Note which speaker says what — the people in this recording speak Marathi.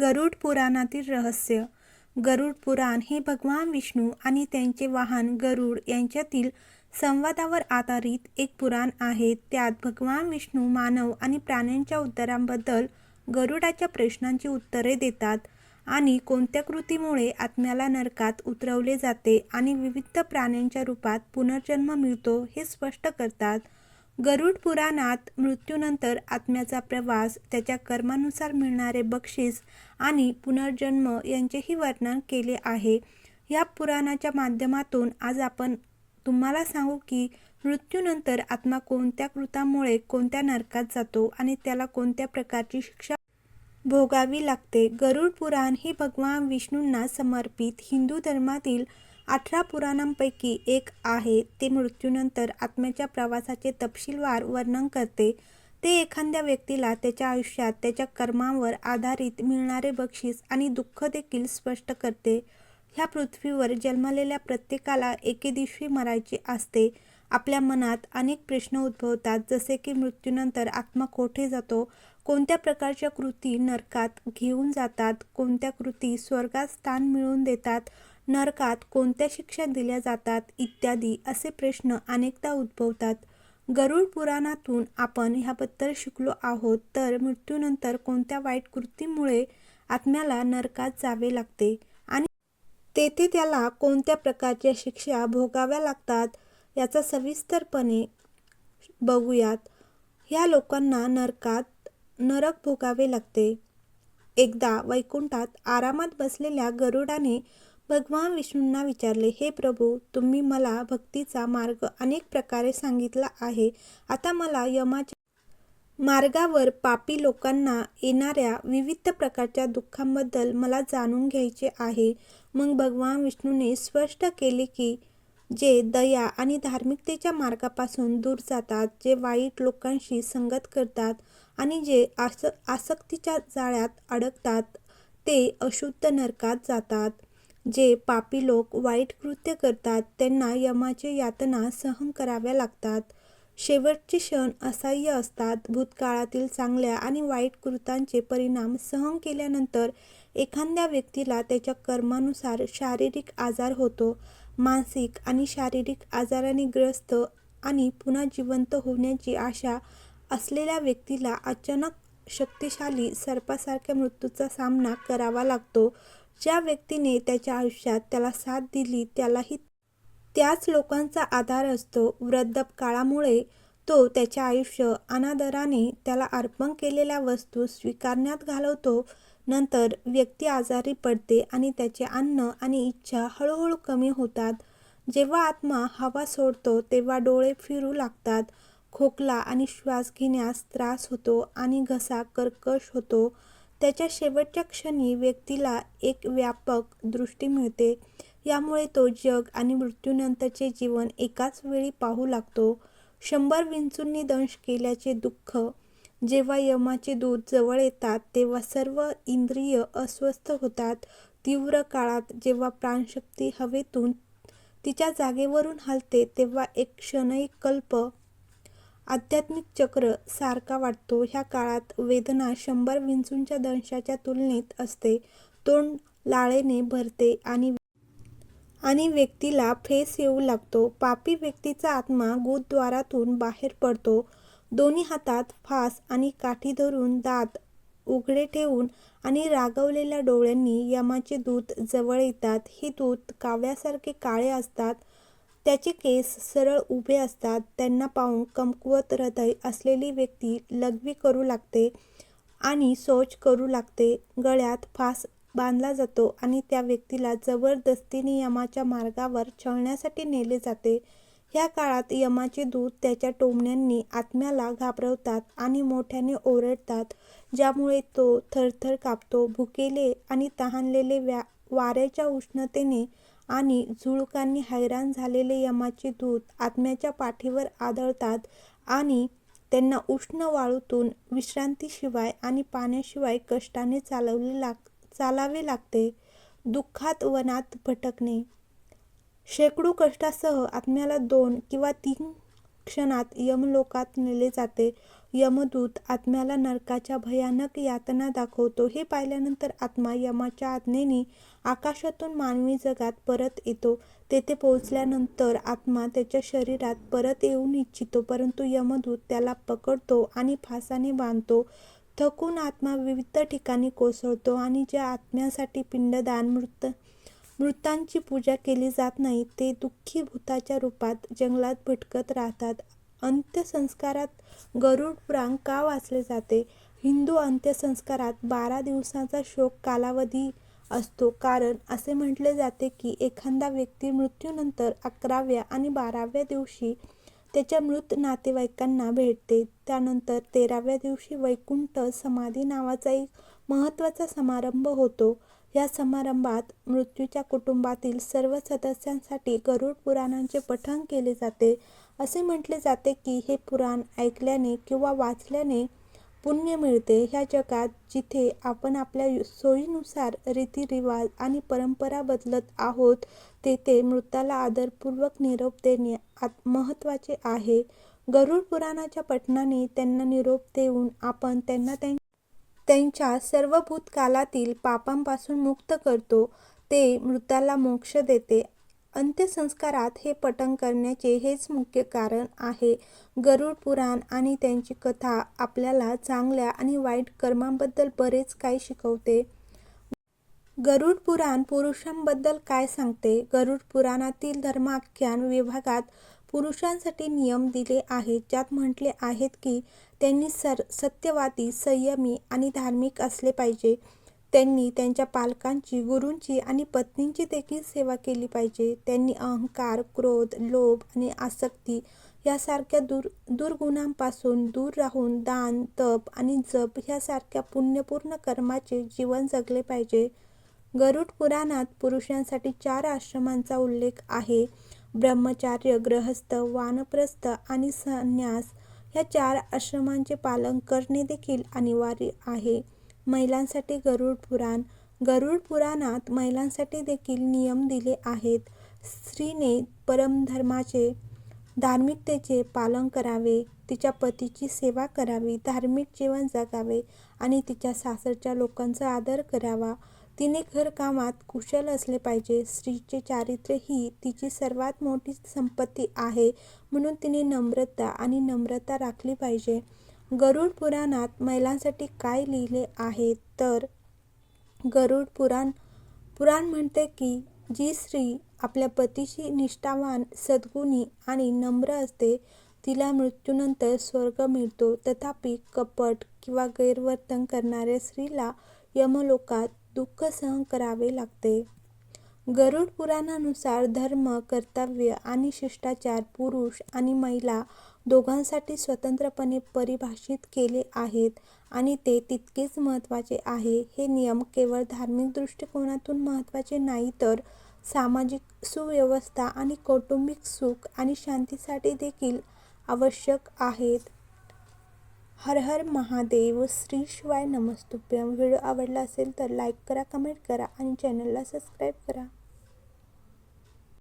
Speaker 1: गरुड पुराणातील रहस्य गरुड पुराण हे भगवान विष्णू आणि त्यांचे वाहन गरुड यांच्यातील संवादावर आधारित एक पुराण आहे. त्यात भगवान विष्णू मानव आणि प्राण्यांच्या उत्तरांबद्दल गरुडाच्या प्रश्नांची उत्तरे देतात आणि कोणत्या कृतीमुळे आत्म्याला नरकात उतरवले जाते आणि विविध प्राण्यांच्या रूपात पुनर्जन्म मिळतो हे स्पष्ट करतात. गरुड पुराणात मृत्यूनंतर आत्म्याचा प्रवास, त्याच्या कर्मानुसार मिळणारे बक्षीस आणि पुनर्जन्म यांचेही वर्णन केले आहे. या पुराणाच्या माध्यमातून आज आपण तुम्हाला सांगू की मृत्यूनंतर आत्मा कोणत्या कृतामुळे कोणत्या नरकात जातो आणि त्याला कोणत्या प्रकारची शिक्षा भोगावी लागते. गरुड पुराण हे भगवान विष्णूंना समर्पित हिंदू धर्मातील अठरा पुराणांपैकी एक आहे. ते मृत्यूनंतर आत्म्याच्या प्रवासाचे तपशीलवार वर्णन करते. ते एखाद्या व्यक्तीला त्याच्या आयुष्यात त्याच्या कर्मांवर आधारित मिळणारे बक्षीस आणि दुःख देखील स्पष्ट करते. ह्या पृथ्वीवर जन्मलेल्या प्रत्येकाला एके दिवशी मरायचे असते. आपल्या मनात अनेक प्रश्न उद्भवतात जसे की मृत्यूनंतर आत्मा कोठे जातो, कोणत्या प्रकारच्या कृती नरकात घेऊन जातात, कोणत्या कृती स्वर्गात स्थान मिळवून देतात, नरकात कोणत्या शिक्षा दिल्या जातात इत्यादी असे प्रश्न अनेकदा उद्भवतात. गरुड पुराणातून आपण ह्याबद्दल शिकलो आहोत तर मृत्यूनंतर कोणत्या वाईट कृतीमुळे आत्म्याला नरकात जावे लागते आणि तेथे त्याला कोणत्या प्रकारच्या शिक्षा भोगाव्या लागतात याचा सविस्तरपणे बघूयात. ह्या लोकांना नरकात नरक भोगावे लागते. एकदा वैकुंठात आरामात बसलेल्या गरुडाने भगवान विष्णूंना विचारले, हे प्रभू, तुम्ही मला भक्तीचा मार्ग अनेक प्रकारे सांगितला आहे. आता मला यमाच्या मार्गावर पापी लोकांना येणाऱ्या विविध प्रकारच्या दुःखांबद्दल मला जाणून घ्यायचे आहे. मग भगवान विष्णूने स्पष्ट केले की जे दया आणि धार्मिकतेच्या मार्गापासून दूर जातात, जे वाईट लोकांशी संगत करतात आणि जे आस आसक्तीच्या जाळ्यात अडकतात, ते अशुद्ध नरकात जातात. जे पापी लोक वाईट कृत्य करतात त्यांना यमाच्या यातना सहन कराव्या लागतात. शेवटचे क्षण असह्य असतात. भूतकाळातील चांगल्या आणि वाईट कृतांचे परिणाम सहन केल्यानंतर एखाद्या व्यक्तीला त्याच्या कर्मानुसार शारीरिक आजार होतो. मानसिक आणि शारीरिक आजाराने ग्रस्त आणि पुन्हा जिवंत होण्याची आशा असलेल्या व्यक्तीला अचानक शक्तिशाली सर्पासारख्या मृत्यूचा सामना करावा लागतो. ज्या व्यक्तीने त्याच्या आयुष्यात त्याला साथ दिली त्यालाही त्याच लोकांचा आधार असतो. वृद्धापकाळामुळे तो त्याचे आयुष्य अनादराने त्याला अर्पण केलेल्या वस्तू स्वीकारण्यात घालवतो. नंतर व्यक्ती आजारी पडते आणि त्याचे अन्न आणि इच्छा हळूहळू कमी होतात. जेव्हा आत्मा हवा सोडतो तेव्हा डोळे फिरू लागतात, खोकला आणि श्वास घेण्यास त्रास होतो आणि घसा कर्कश होतो. त्याच्या शेवटच्या क्षणी व्यक्तीला एक व्यापक दृष्टी मिळते. यामुळे तो जग आणि मृत्यूनंतरचे जीवन एकाच वेळी पाहू लागतो. शंभर विंचूंनी दंश केल्याचे दुःख जेव्हा यमाचे दूत जवळ येतात तेव्हा सर्व इंद्रिय अस्वस्थ होतात. तीव्र काळात जेव्हा प्राणशक्ती हवेतून तिच्या जागेवरून हलते तेव्हा एक क्षणिक आध्यात्मिक चक्र सारखा वाटतो. ह्या काळात वेदना शंभर विंचूंच्या दंशाच्या तुलनेत असते. तोंड लाळेने भरते आणि आणि व्यक्तीला फेस येऊ लागतो. पापी व्यक्तीचा आत्मा गुदद्वारातून बाहेर पडतो. दोन्ही हातात फास आणि काठी धरून, दात उघडे ठेवून आणि रागवलेल्या डोळ्यांनी यमाचे दूत जवळ येतात. हे दूत काव्यासारखे काळे असतात. त्याचे केस सरळ उभे असतात. त्यांना पाहून कमकुवत हृदय असलेली व्यक्ती लघवी करू लागते आणि शौच करू लागते. गळ्यात फास बांधला जातो आणि त्या व्यक्तीला जबरदस्तीने यमाच्या मार्गावर छळण्यासाठी नेले जाते. ह्या काळात यमाचे दूत त्याच्या टोमण्यांनी आत्म्याला घाबरवतात आणि मोठ्याने ओरडतात, ज्यामुळे तो थरथर कापतो. भुकेले आणि तहानलेले, व्या वाऱ्याच्या उष्णतेने आणि झुळुकांनी हैराण झालेले यमाचे दूत आत्म्याच्या पाठीवर आदळतात आणि त्यांना उष्ण वाळूतून विश्रांतीशिवाय आणि पाण्याशिवाय कष्टाने चालवले लाग चालावे लागते. दुःखात वनात भटकणे शेकडो कष्टासह आत्म्याला दोन किंवा तीन क्षणात यमलोकात नेले जाते. यमदूत आत्म्याला नरकाच्या भयानक यातना दाखवतो. हे पाहिल्यानंतर आत्मा यमाच्या आज्ञेने आकाशातून मानवी जगात परत येतो. तेथे पोहोचल्यानंतर आत्मा त्याच्या शरीरात परत येऊ इच्छितो, परंतु यमदूत त्याला पकडतो आणि फासाने बांधतो. थकून आत्मा विविध ठिकाणी कोसळतो आणि ज्या आत्म्यासाठी पिंडदान, मृत मृतांची पूजा केली जात नाही, ते दुःखी भूताच्या रूपात जंगलात भटकत राहतात. अंत्यसंस्कारात गरुड पुराण का वाचले जाते? हिंदू अंत्यसंस्कारात बारा दिवसांचा शोक कालावधी असतो. कारण असे म्हटले जाते की एखादा व्यक्ती मृत्यूनंतर अकराव्या आणि बाराव्या दिवशी त्याच्या मृत नातेवाईकांना भेटते. त्यानंतर तेराव्या दिवशी वैकुंठ समाधी नावाचा एक महत्त्वाचा समारंभ होतो. या समारंभात मृत्यूच्या कुटुंबातील सर्व सदस्यांसाठी गरुड पुराणांचे पठण केले जाते. असे म्हटले जाते की हे पुराण ऐकल्याने किंवा वाचल्याने पुण्य मिळते. ह्या जगात जिथे आपण आपल्या सोयीनुसार रीतिरिवाज आणि परंपरा बदलत आहोत, तेथे मृताला आदरपूर्वक निरोप देणे महत्त्वाचे आहे. गरुड पुराणाच्या पठणाने त्यांना निरोप देऊन आपण त्यांना त्यांच्या सर्व भूतकालातील पापांपासून मुक्त करतो. ते मृताला मोक्ष देते. अंत्यसंस्कारात हे पठण करण्याचे हेच मुख्य कारण आहे. गरुड पुराण आणि त्यांची कथा आपल्याला चांगल्या आणि वाईट कर्मांबद्दल बरेच काही शिकवते. गरुड पुराण पुरुषांबद्दल काय सांगते? गरुड पुराणातील धर्माख्यान विभागात पुरुषांसाठी नियम दिले आहेत, ज्यात म्हटले आहेत की त्यांनी सर सत्यवादी, संयमी आणि धार्मिक असले पाहिजे. त्यांनी त्यांच्या पालकांची, गुरूंची आणि पत्नींची देखील सेवा केली पाहिजे. त्यांनी अहंकार, क्रोध, लोभ आणि आसक्ती यासारख्या दुर्गुणांपासून दूर राहून दान, तप आणि जप ह्यासारख्या पुण्यपूर्ण कर्माचे जीवन जगले पाहिजे. गरुड पुराणात पुरुषांसाठी चार आश्रमांचा उल्लेख आहे. ब्रह्मचर्य, गृहस्थ, वानप्रस्थ आणि संन्यास या चार आश्रमांचे पालन करणे देखील अनिवार्य आहे. महिलांसाठी गरुड पुराण गरुड पुराणात महिलांसाठी देखील नियम दिले आहेत. स्त्रीने परमधर्माचे, धार्मिकतेचे पालन करावे, तिच्या पतीची सेवा करावी, धार्मिक जीवन जगावे आणि तिच्या सासरच्या लोकांचा आदर करावा. तिने घरकामात कुशल असले पाहिजे. स्त्रीचे चारित्र्य ही तिची सर्वात मोठी संपत्ती आहे, म्हणून तिने नम्रता आणि नम्रता राखली पाहिजे. गरुड पुराणात महिलांसाठी काय लिहिले आहे तर गरुड पुराण पुराण म्हणते की जी स्त्री आपल्या पतीशी निष्ठावान, सद्गुणी आणि नम्र असते, तिला मृत्यूनंतर स्वर्ग मिळतो. तथापि, कपट किंवा गैरवर्तन करणाऱ्या स्त्रीला यमलोकात दुःख सहन करावे लागते. गरुड पुराणानुसार धर्म, कर्तव्य आणि शिष्टाचार पुरुष आणि महिला दोघांसाठी स्वतंत्रपणे परिभाषित केले आहेत आणि ते तितकेच महत्त्वाचे आहे. हे नियम केवळ धार्मिक दृष्टिकोनातून महत्त्वाचे नाही तर सामाजिक सुव्यवस्था आणि कौटुंबिक सुख आणि शांतीसाठी देखील आवश्यक आहेत. हर हर महादेव श्री शिवाय नमस्तुभ्यम व्हिडिओ आवडला असेल तर लाईक करा, कमेंट करा आणि चॅनलला सबस्क्राईब करा.